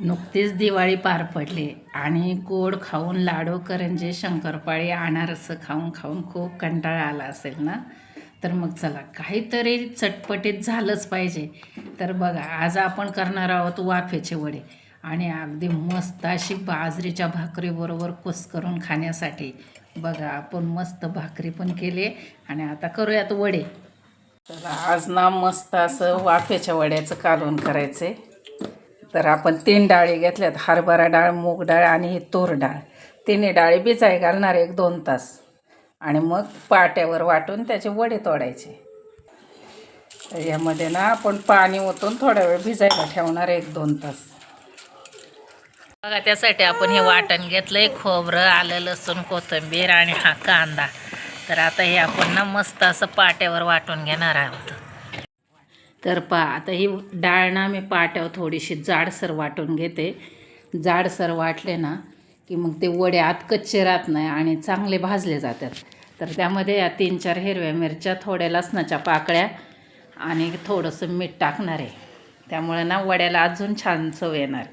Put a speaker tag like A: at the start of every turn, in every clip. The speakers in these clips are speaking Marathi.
A: नुकतीच दिवाळी पार पडली आणि गोड खाऊन लाडू करंजे शंकरपाळी अनारसं खाऊन खाऊन खूप कंटाळा आला असेल ना? तर मग चला काहीतरी चटपटीत झालंच पाहिजे. तर बघा आज आपण करणार आहोत वाफेचे वडे. आणि अगदी मस्त अशी बाजरीच्या भाकरीबरोबर कुस करून खाण्यासाठी. बघा आपण मस्त भाकरी पण केली आणि आता करूयात वडे. तर आज ना मस्त असं वाफेच्या वड्याचं कालवण करायचं आहे तर आपण तीन डाळी घेतल्यात हरभरा डाळ मूग डाळ आणि ही तूर डाळ. तिन्ही डाळी भिजाय घालणार एक दोन तास. आणि मग पाट्यावर वाटून त्याचे वडे तोडायचे. तर यामध्ये ना आपण पाणी ओतून थोडा वेळ भिजायला ठेवणार एक दोन तास. बघा त्यासाठी आपण हे वाटण घेतलंय खोबरं आलं लसूण कोथिंबीर आणि हा कांदा. तर आता हे आपण ना मस्त असं पाट्यावर वाटून घेणार आहोत. तर पा आता ही डाळ ना मी पाट्यावर थोडीशी जाडसर वाटून घेते. जाडसर वाटले ना की मग ते वडे आत कच्चे राहत नाही आणि चांगले भाजले जातात. तर त्यामध्ये या तीन चार हिरव्या मिरच्या थोड्या लसणाच्या पाकळ्या आणि थोडंसं मीठ टाकणार आहे. त्यामुळे ना वड्याला अजून छान चव येणार.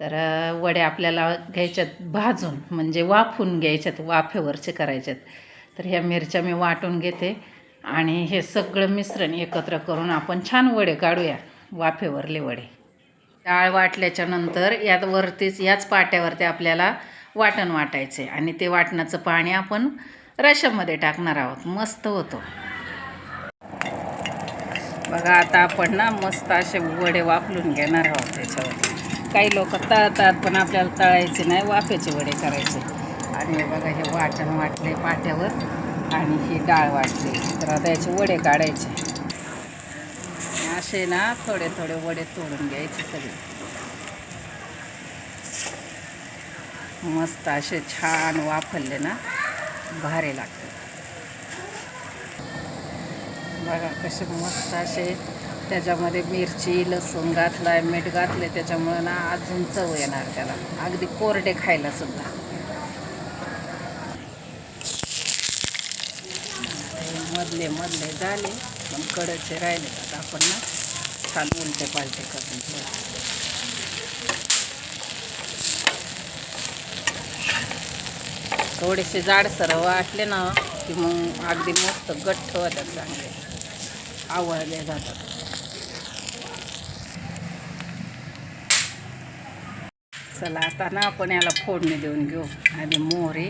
A: तर वड्या वडे आपल्याला घ्यायच्यात भाजून म्हणजे वाफून घ्यायच्यात वाफेवरचे करायच्यात. तर ह्या मिरच्या मी वाटून घेते. आणि हे सगळं मिश्रण एकत्र करून आपण छान वडे काढूया. वाफेवरले वडे. डाळ वाटल्याच्या नंतर यात वरतीच याच पाट्यावरती आपल्याला वाटण वाटायचे आणि ते वाटणाचं पाणी आपण रशामध्ये टाकणार आहोत. मस्त होतो. बघा आता आपण ना मस्त असे वडे वापरून घेणार आहोत त्याच्यावर काही लोक तळतात पण आपल्याला तळायचे नाही. वाफेचे वडे करायचे. आणि बघा हे वाटण वाटले पाट्यावर. आणि ही डाळ वाटली. तर आता याचे वडे काढायचे. असे ना थोडे थोडे वडे तोडून घ्यायचे सगळे. मस्त असे छान वाफरले ना भारी लागते. बघा कसे मस्त असे त्याच्यामध्ये मिरची लसूण घातलाय मीठ घातले त्याच्यामुळं ना अजून चव येणार त्याला. अगदी कोरडे खायला सुद्धा हे मधले मधले झाले पण कडचे राहिले तर आपण ना? छान उलटे पालटे करून ठेवू. थोडेसे जाडसर वाटले ना की मग अगदी मस्त गठ्ठ होतात चांगले. आवळले जातात. चला आता ना आपण याला फोडणी देऊन घेऊ. आणि मोहरी.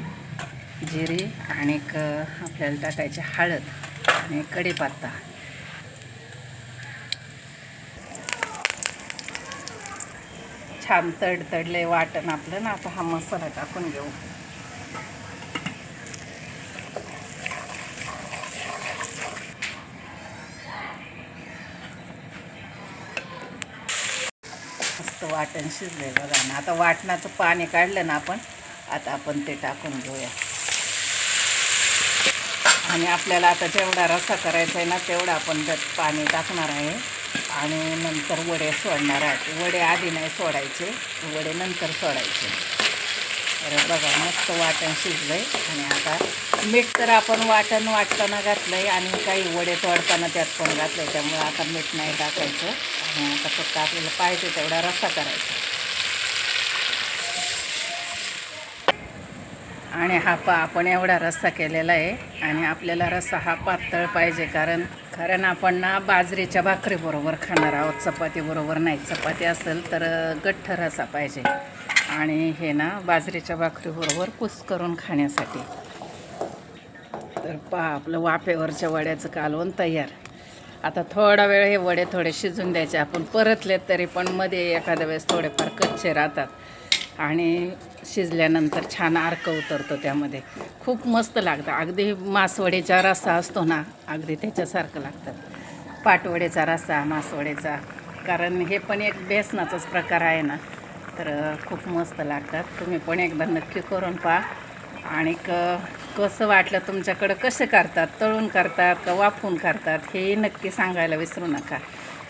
A: जिरे आणि एक आपल्याला टाकायची हळद आणि कढीपत्ता. छान तडतडले वाटण आपलं ना आता हा मसाला टाकून घेऊ. मस्त वाटण शिजले बघा ना. आता वाटणाचं पाणी काढलं ना आपण आता आपण ते टाकून घेऊया. आणि आपल्याला आता जेवढा रस्सा करायचा आहे ना तेवढा आपण त्यात पाणी टाकणार आहे. आणि नंतर वडे सोडणार आहेत. वडे आधी नाही सोडायचे वडे नंतर सोडायचे. तर बघा मस्त वाटण शिजलं आहे आणि आता मीठ तर आपण वाटण वाटताना घातलं आहे आणि काही वडे तोडताना त्यात पण घातलं आहे त्यामुळे आता मीठ नाही टाकायचं. आणि आता फक्त आपल्याला पाहिजे तेवढा रस्सा करायचा. आणि हा पा आपण एवढा रस्सा केलेला आहे आणि आपल्याला रस्सा हा पातळ पाहिजे कारण कारण आपण ना बाजरीच्या भाकरीबरोबर खाणार आहोत. चपातीबरोबर नाही. चपाती असेल तर गठ्ठ रस्सा पाहिजे. आणि हे ना बाजरीच्या भाकरीबरोबर कुस करून खाण्यासाठी. तर पहा आपलं वाफेवरच्या वड्याचं कालवण तयार. आता थोडा वेळ हे वडे थोडे शिजून द्यायचे. आपण परतले तरी पण मध्ये एखाद्या वेळेस थोडेफार कच्चे राहतात. आणि शिजल्यानंतर छान अर्क उतरतो त्यामध्ये. खूप मस्त लागतं. अगदी मासवडेचा रस्सा असतो ना अगदी त्याच्यासारखं लागतं. पाटवडेचा रस्सा मासवडेचा. कारण हे पण एक बेसनाचाच प्रकार आहे ना. तर खूप मस्त लागतात. तुम्ही पण एकदा नक्की करून पहा. आणि क कसं वाटलं तुमच्याकडं? कसे करतात? तळून करतात का वाफून करतात? हेही नक्की सांगायला विसरू नका.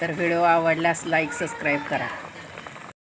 A: तर व्हिडिओ आवडल्यास लाईक सबस्क्राईब करा.